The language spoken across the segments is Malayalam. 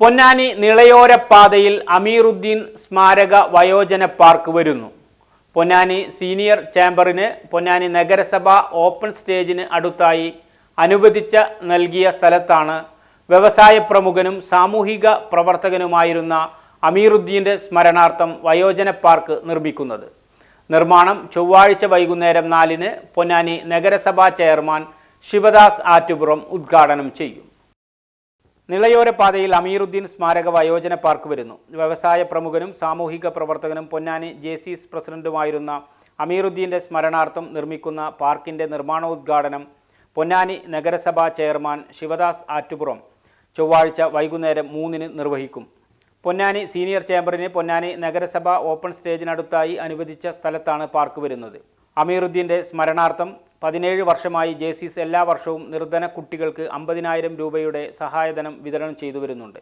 പൊന്നാനി നിളയോരപ്പാതയിൽ അമീറുദ്ദീൻ സ്മാരക വയോജന പാർക്ക് വരുന്നു. പൊന്നാനി സീനിയർ ചേംബറിന് പൊന്നാനി നഗരസഭ ഓപ്പൺ സ്റ്റേജിന് അടുത്തായി അനുവദിച്ച നൽകിയ സ്ഥലത്താണ് വ്യവസായ പ്രമുഖനും സാമൂഹിക പ്രവർത്തകനുമായിരുന്ന അമീറുദ്ദീന്റെ സ്മരണാർത്ഥം വയോജന പാർക്ക് നിർമ്മിക്കുന്നത്. നിർമ്മാണം ചൊവ്വാഴ്ച വൈകുന്നേരം നാലിന് പൊന്നാനി നഗരസഭാ ചെയർമാൻ ശിവദാസ് ആറ്റുപുറം ഉദ്ഘാടനം ചെയ്യും. നിളയോര പാതയിൽ അമീറുദ്ദീൻ സ്മാരക വയോജന പാർക്ക് വരുന്നു. വ്യവസായ പ്രമുഖനും സാമൂഹിക പ്രവർത്തകനും പൊന്നാനി ജെ പ്രസിഡന്റുമായിരുന്ന അമീറുദ്ദീന്റെ സ്മരണാർത്ഥം നിർമ്മിക്കുന്ന പാർക്കിന്റെ നിർമ്മാണോദ്ഘാടനം പൊന്നാനി നഗരസഭാ ചെയർമാൻ ശിവദാസ് ആറ്റുപുറം ചൊവ്വാഴ്ച വൈകുന്നേരം മൂന്നിന് നിർവഹിക്കും. പൊന്നാനി സീനിയർ ചേംബറിന് പൊന്നാനി നഗരസഭ ഓപ്പൺ സ്റ്റേജിനടുത്തായി അനുവദിച്ച സ്ഥലത്താണ് പാർക്ക് വരുന്നത്. അമീറുദ്ദീന്റെ സ്മരണാർത്ഥം പതിനേഴ് വർഷമായി ജേസിസ് എല്ലാ വർഷവും നിർധന കുട്ടികൾക്ക് അമ്പതിനായിരം രൂപയുടെ സഹായധനം വിതരണം ചെയ്തു വരുന്നുണ്ട്.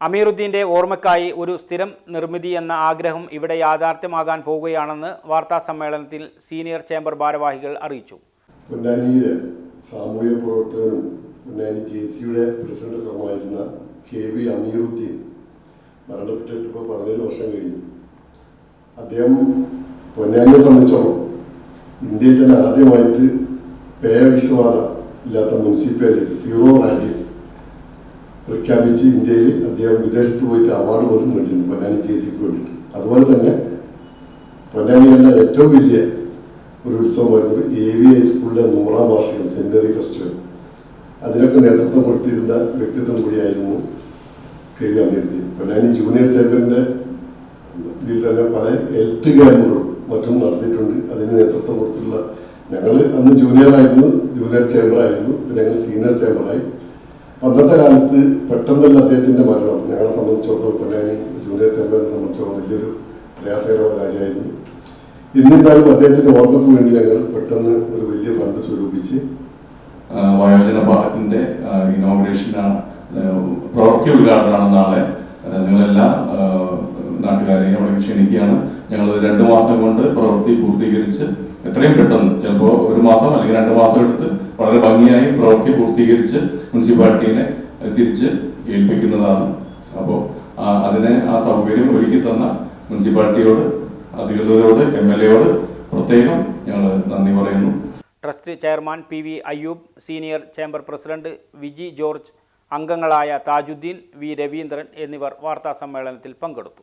അമീറുദ്ദീന്റെ ഓർമ്മയ്ക്കായി ഒരു സ്ഥിരം നിർമ്മിതി എന്ന ആഗ്രഹം ഇവിടെ യാഥാർത്ഥ്യമാകാൻ പോവുകയാണെന്ന് വാർത്താ സമ്മേളനത്തിൽ സീനിയർ ചേംബർ ഭാരവാഹികൾ അറിയിച്ചു. സാമൂഹ്യ പ്രവർത്തകനും പ്രസിഡന്റൊക്കെമായിരുന്ന കെ വി അമീറുദ്ദീൻ മരണപ്പെട്ടിട്ട് ഇപ്പോൾ പതിനേഴ് വർഷം കഴിഞ്ഞു. അദ്ദേഹം പൊന്നാനിയെ സംബന്ധിച്ചോളം ഇന്ത്യയിൽ തന്നെ ആദ്യമായിട്ട് പേവിഷവാദം ഇല്ലാത്ത മുനിസിപ്പാലിറ്റി സീറോ റാലീസ് പ്രഖ്യാപിച്ച് ഇന്ത്യയിൽ അദ്ദേഹം വിദേശത്ത് പോയിട്ട് അവാർഡ് പോലും മേടിച്ചിട്ടുണ്ട് പൊന്നാനി ജെ സിക്ക് വേണ്ടിയിട്ട്. അതുപോലെ തന്നെ പൊന്നാനിയിലെ ഏറ്റവും വലിയ ഒരു ഉത്സവം വരുന്നത് എ വി ഐ സ്കൂളിലെ നൂറാം വാർഷികം സെന്ററി ഫെസ്റ്റിവൽ. അതിനൊക്കെ നേതൃത്വം കൊടുത്തിരുന്ന വ്യക്തിത്വം കൂടിയായിരുന്നു K V Ameeruddin Ponnani junior ചേമ്പറിന്റെ ഇതിൽ തന്നെ പല ഹെൽത്ത് ക്യാമ്പുകളും മറ്റും നടത്തിയിട്ടുണ്ട്. അതിന് നേതൃത്വം കൊടുത്തിട്ടുള്ള ഞങ്ങൾ അന്ന് ജൂനിയർ ആയിരുന്നു ജൂനിയർ ചേംബർ ആയിരുന്നു ഇപ്പം ഞങ്ങൾ സീനിയർ ചേംബറായി അന്നത്തെ കാലത്ത് പെട്ടെന്നല്ല അദ്ദേഹത്തിന്റെ മരണം. ഞങ്ങളെ സംബന്ധിച്ചിടത്തോളം പൊന്നാനി ജൂനിയർ ചേംബറിനെ സംബന്ധിച്ചിടത്തോളം വലിയൊരു പ്രയാസകരമായ കാര്യമായിരുന്നു. എന്നിരുന്നാലും അദ്ദേഹത്തിന്റെ ഓർമ്മയ്ക്ക് വേണ്ടി ഞങ്ങൾ പെട്ടെന്ന് ഒരു വലിയ ഫണ്ട് സ്വരൂപിച്ച് വയോജന പാർക്കിന്റെ ഇനോഗ്രേഷനാണ് പ്രവൃത്തി ഉദ്ഘാടനമാണ് നാളെ നിങ്ങളെല്ലാം നാട്ടുകാരെയും അവിടെ ക്ഷണിക്കുകയാണ്. ഞങ്ങൾ രണ്ട് മാസം കൊണ്ട് പ്രവൃത്തി പൂർത്തീകരിച്ച് എത്രയും പെട്ടെന്ന് ചിലപ്പോൾ ഒരു മാസം അല്ലെങ്കിൽ രണ്ട് മാസം എടുത്ത് വളരെ ഭംഗിയായി പ്രവൃത്തി പൂർത്തീകരിച്ച് മുനിസിപ്പാലിറ്റീനെ തിരിച്ച് ഏൽപ്പിക്കുന്നതാണ്. അപ്പോൾ അതിനെ ആ സൗകര്യം ഒരുക്കി തന്ന മുനിസിപ്പാലിറ്റിയോട് അധികൃതരോട് എം എൽ എയോട് പ്രത്യേകം ഞങ്ങൾ നന്ദി പറയുന്നു. Trust chairman P V Ayyub senior chamber president Viji George അംഗങ്ങളായ താജുദ്ദീൻ വി രവീന്ദ്രൻ എന്നിവർ വാർത്താ സമ്മേളനത്തിൽ പങ്കെടുത്തു.